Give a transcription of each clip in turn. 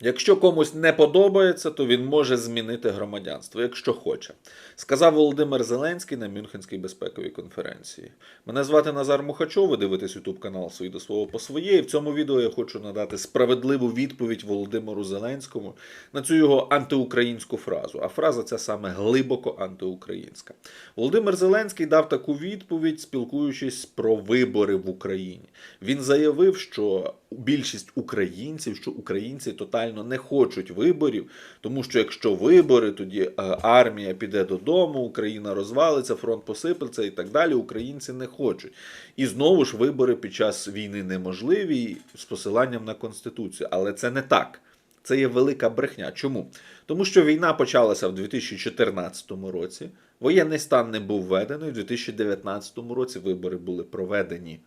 Якщо комусь не подобається, то він може змінити громадянство, якщо хоче, сказав Володимир Зеленський на Мюнхенській безпековій конференції. Мене звати Назар Мухачов, ви дивитесь ютуб канал «Свій до свого по своє. В цьому відео я хочу надати справедливу відповідь Володимиру Зеленському на цю його антиукраїнську фразу. А фраза ця саме глибоко антиукраїнська. Володимир Зеленський дав таку відповідь, спілкуючись про вибори в Україні. Він заявив, що більшість українців, що українці тотально не хочуть виборів, тому що якщо вибори, тоді е, армія піде додому, Україна розвалиться, фронт посипеться і так далі. Українці не хочуть. І знову ж вибори під час війни неможливі з посиланням на конституцію. Але це не так. Це є велика брехня. Чому? Тому що війна почалася в 2014 році, воєнний стан не був введений, в 2019 році вибори були проведені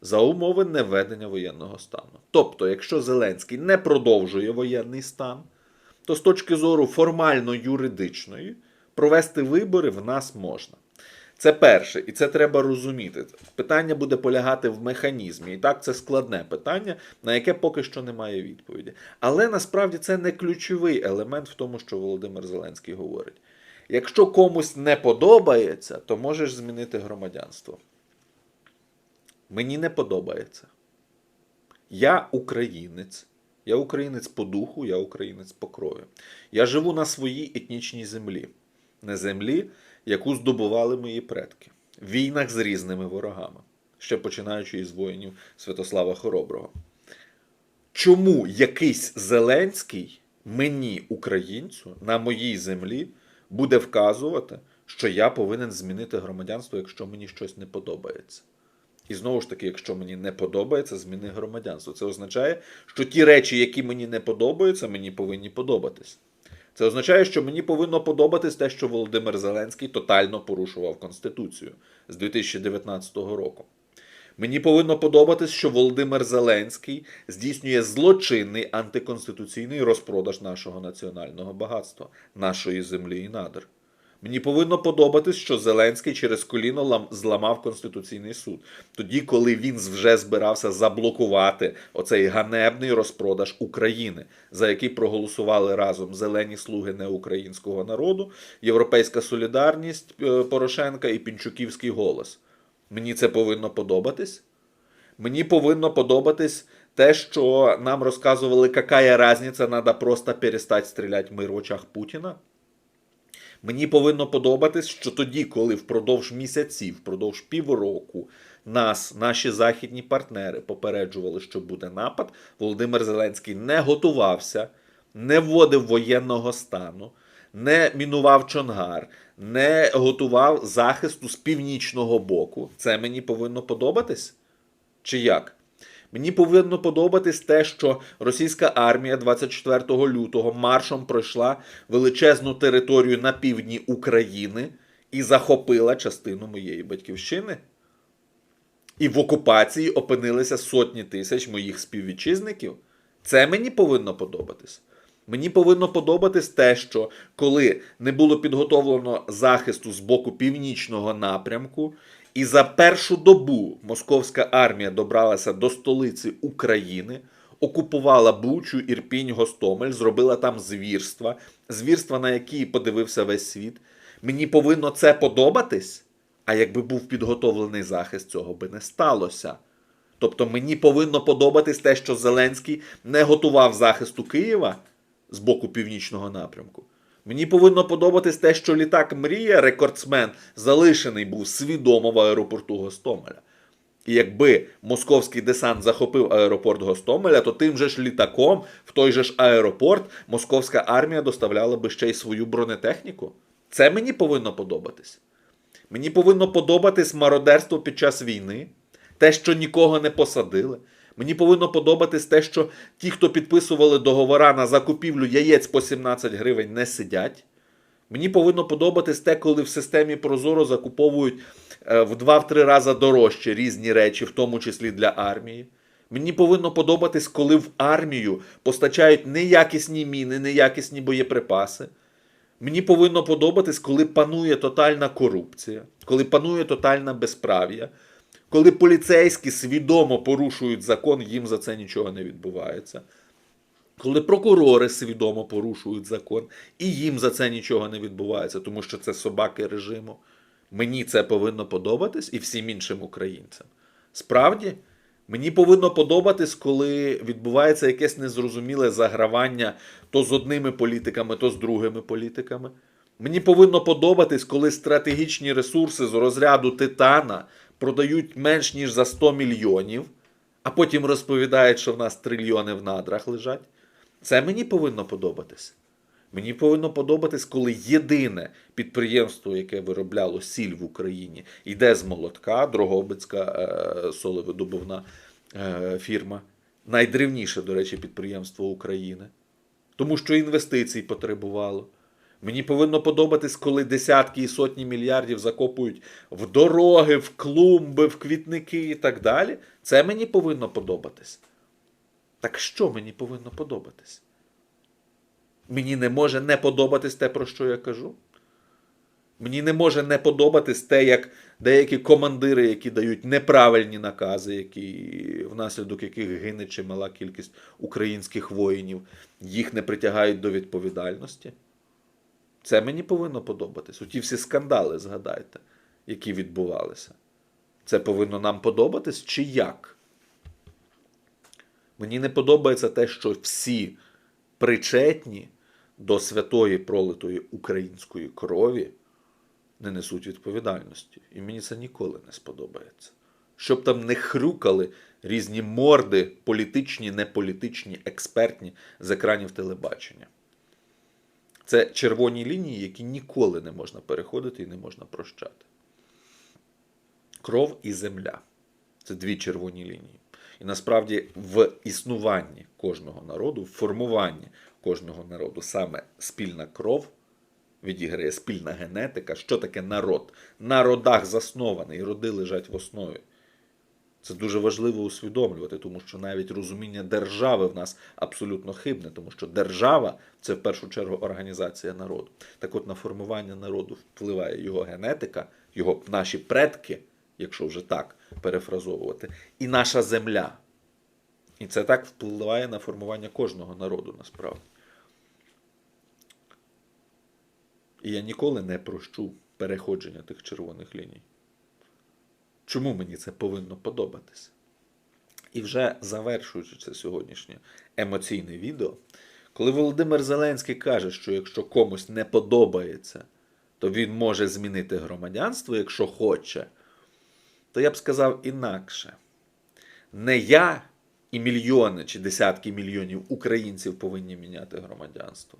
за умови невведення воєнного стану. Тобто, якщо Зеленський не продовжує воєнний стан, то з точки зору формально-юридичної провести вибори в нас можна. Це перше, і це треба розуміти. Питання буде полягати в механізмі. І так, це складне питання, на яке поки що немає відповіді. Але насправді це не ключовий елемент в тому, що Володимир Зеленський говорить. Якщо комусь не подобається, то можеш змінити громадянство. Мені не подобається. Я українець. Я українець по духу, я українець по крові. Я живу на своїй етнічній землі, на землі, яку здобували мої предки, в війнах з різними ворогами, ще починаючи із воїнів Святослава Хороброго. Чому якийсь Зеленський мені, українцю, на моїй землі буде вказувати, що я повинен змінити громадянство, якщо мені щось не подобається? І знову ж таки, якщо мені не подобається, зміни громадянство. Це означає, що ті речі, які мені не подобаються, мені повинні подобатись. Це означає, що мені повинно подобатись те, що Володимир Зеленський тотально порушував Конституцію з 2019 року. Мені повинно подобатись, що Володимир Зеленський здійснює злочинний антиконституційний розпродаж нашого національного багатства, нашої землі і надр. Мені повинно подобатись, що Зеленський через коліно лам- зламав Конституційний суд, тоді, коли він вже збирався заблокувати оцей ганебний розпродаж України, за який проголосували разом зелені слуги неукраїнського народу, Європейська солідарність е, Порошенка і Пінчуківський голос. Мені це повинно подобатись. Мені повинно подобатись те, що нам розказували, яка разниця, треба просто перестати стріляти мир в очах Путіна. Мені повинно подобатись, що тоді, коли впродовж місяців, впродовж півроку нас, наші західні партнери попереджували, що буде напад, Володимир Зеленський не готувався, не вводив воєнного стану, не мінував Чонгар, не готував захисту з північного боку. Це мені повинно подобатись? Чи як? Мені повинно подобатись те, що російська армія 24 лютого маршом пройшла величезну територію на півдні України і захопила частину моєї батьківщини. І в окупації опинилися сотні тисяч моїх співвітчизників. Це мені повинно подобатись. Мені повинно подобатись те, що коли не було підготовлено захисту з боку північного напрямку, і за першу добу московська армія добралася до столиці України, окупувала Бучу, Ірпінь, Гостомель, зробила там звірства, звірства, на які подивився весь світ. Мені повинно це подобатись. А якби був підготовлений захист, цього би не сталося. Тобто мені повинно подобатись те, що Зеленський не готував захисту Києва з боку північного напрямку. Мені повинно подобатись те, що літак Мрія, рекордсмен, залишений був свідомо в аеропорту Гостомеля. І якби московський десант захопив аеропорт Гостомеля, то тим же ж літаком в той же ж аеропорт московська армія доставляла би ще й свою бронетехніку. Це мені повинно подобатись. Мені повинно подобатись мародерство під час війни, те, що нікого не посадили. Мені повинно подобатись те, що ті, хто підписували договора на закупівлю яєць по 17 гривень, не сидять. Мені повинно подобатись те, коли в системі Прозоро закуповують е, в 2-3 рази дорожче різні речі, в тому числі для армії. Мені повинно подобатись, коли в армію постачають неякісні міни, неякісні боєприпаси. Мені повинно подобатись, коли панує тотальна корупція, коли панує тотальна безправ'я, коли поліцейські свідомо порушують закон, їм за це нічого не відбувається. коли прокурори свідомо порушують закон, і їм за це нічого не відбувається, тому що це собаки режиму. Мені це повинно подобатись і всім іншим українцям. Справді, мені повинно подобатись, коли відбувається якесь незрозуміле загравання то з одними політиками, то з другими політиками. Мені повинно подобатись, коли стратегічні ресурси з розряду Титана продають менш ніж за 100 мільйонів, а потім розповідають, що в нас трильйони в надрах лежать. Це мені повинно подобатись. Мені повинно подобатись, коли єдине підприємство, яке виробляло сіль в Україні, йде з молотка, Дрогобицька е, солевидобувна е, фірма. Найдревніше, до речі, підприємство України. Тому що інвестицій потребувало. Мені повинно подобатись, коли десятки і сотні мільярдів закопують в дороги, в клумби, в квітники і так далі. Це мені повинно подобатись. Так що мені повинно подобатись? Мені не може не подобатись те, про що я кажу. Мені не може не подобатись те, як деякі командири, які дають неправильні накази, які, внаслідок яких гине чимала кількість українських воїнів, їх не притягають до відповідальності. Це мені повинно подобатись. Оті всі скандали, згадайте, які відбувалися. Це повинно нам подобатись чи як? Мені не подобається те, що всі причетні до святої пролитої української крові не несуть відповідальності. І мені це ніколи не сподобається. Щоб там не хрюкали різні морди, політичні, неполітичні, експертні з екранів телебачення. Це червоні лінії, які ніколи не можна переходити і не можна прощати. Кров і земля це дві червоні лінії. І насправді в існуванні кожного народу, в формуванні кожного народу саме спільна кров відіграє спільна генетика. Що таке народ? На родах заснований, роди лежать в основі. Це дуже важливо усвідомлювати, тому що навіть розуміння держави в нас абсолютно хибне, тому що держава це в першу чергу організація народу. Так от на формування народу впливає його генетика, його наші предки, якщо вже так перефразовувати, і наша земля. І це так впливає на формування кожного народу насправді. І я ніколи не прощу переходження тих червоних ліній. Чому мені це повинно подобатися? І вже завершуючи це сьогоднішнє емоційне відео, коли Володимир Зеленський каже, що якщо комусь не подобається, то він може змінити громадянство, якщо хоче, то я б сказав інакше. Не я і мільйони чи десятки мільйонів українців повинні міняти громадянство,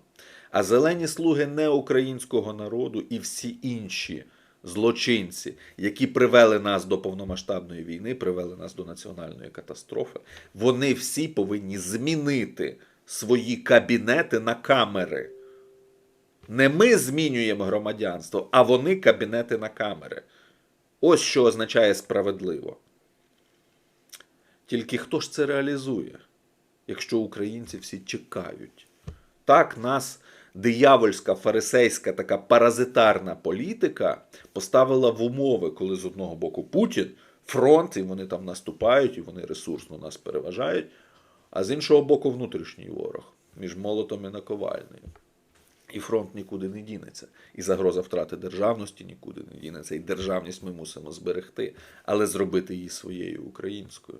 а зелені слуги неукраїнського народу і всі інші злочинці, які привели нас до повномасштабної війни, привели нас до національної катастрофи, вони всі повинні змінити свої кабінети на камери. Не ми змінюємо громадянство, а вони кабінети на камери. Ось що означає справедливо. Тільки хто ж це реалізує, якщо українці всі чекають? Так нас диявольська, фарисейська, така паразитарна політика поставила в умови, коли з одного боку Путін, фронт, і вони там наступають, і вони ресурсно нас переважають, а з іншого боку, внутрішній ворог між молотом і наковальнею. І фронт нікуди не дінеться. І загроза втрати державності нікуди не дінеться. І державність ми мусимо зберегти, але зробити її своєю українською.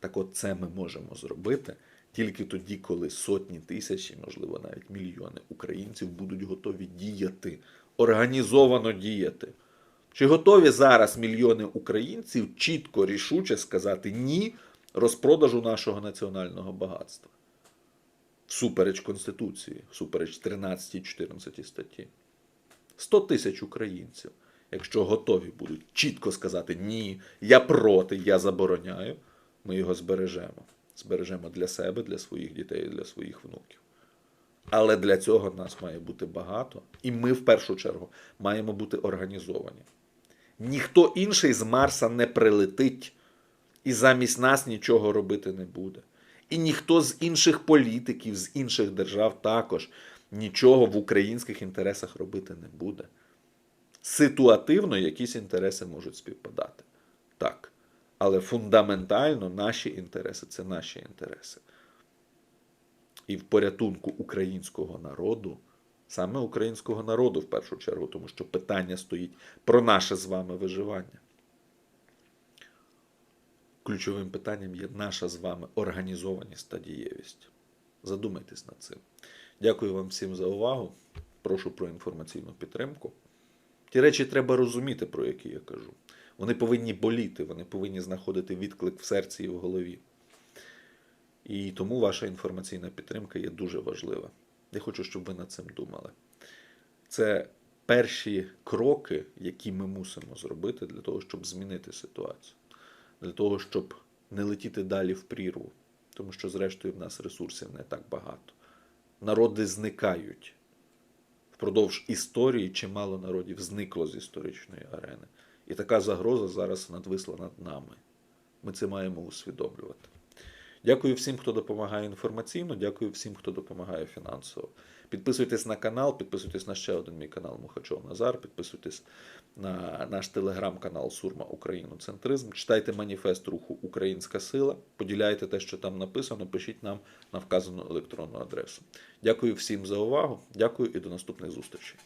Так от це ми можемо зробити тільки тоді, коли сотні тисяч, можливо, навіть мільйони українців будуть готові діяти, організовано діяти. Чи готові зараз мільйони українців чітко рішуче сказати ні розпродажу нашого національного багатства? Всупереч Конституції, всупереч 13-14 статті. 100 тисяч українців, якщо готові будуть чітко сказати ні, я проти, я забороняю, ми його збережемо. Збережемо для себе, для своїх дітей, для своїх внуків. Але для цього нас має бути багато, і ми в першу чергу маємо бути організовані. Ніхто інший з Марса не прилетить і замість нас нічого робити не буде. І ніхто з інших політиків, з інших держав також нічого в українських інтересах робити не буде. Ситуативно якісь інтереси можуть співпадати. Так. Але фундаментально наші інтереси це наші інтереси. і в порятунку українського народу, саме українського народу в першу чергу, тому що питання стоїть про наше з вами виживання. Ключовим питанням є наша з вами організованість та дієвість. Задумайтесь над цим. Дякую вам всім за увагу. Прошу про інформаційну підтримку. Ті речі треба розуміти, про які я кажу. Вони повинні боліти, вони повинні знаходити відклик в серці і в голові. І тому ваша інформаційна підтримка є дуже важлива. Я хочу, щоб ви над цим думали. Це перші кроки, які ми мусимо зробити для того, щоб змінити ситуацію, для того, щоб не летіти далі в прірву, тому що, зрештою, в нас ресурсів не так багато. Народи зникають. Впродовж історії чимало народів зникло з історичної арени. І така загроза зараз надвисла над нами. Ми це маємо усвідомлювати. Дякую всім, хто допомагає інформаційно, дякую всім, хто допомагає фінансово. Підписуйтесь на канал, підписуйтесь на ще один мій канал Мухачов Назар, підписуйтесь на наш телеграм-канал Сурма Україноцентризм. Читайте маніфест руху Українська Сила, поділяйте те, що там написано, пишіть нам на вказану електронну адресу. Дякую всім за увагу. Дякую і до наступних зустрічей.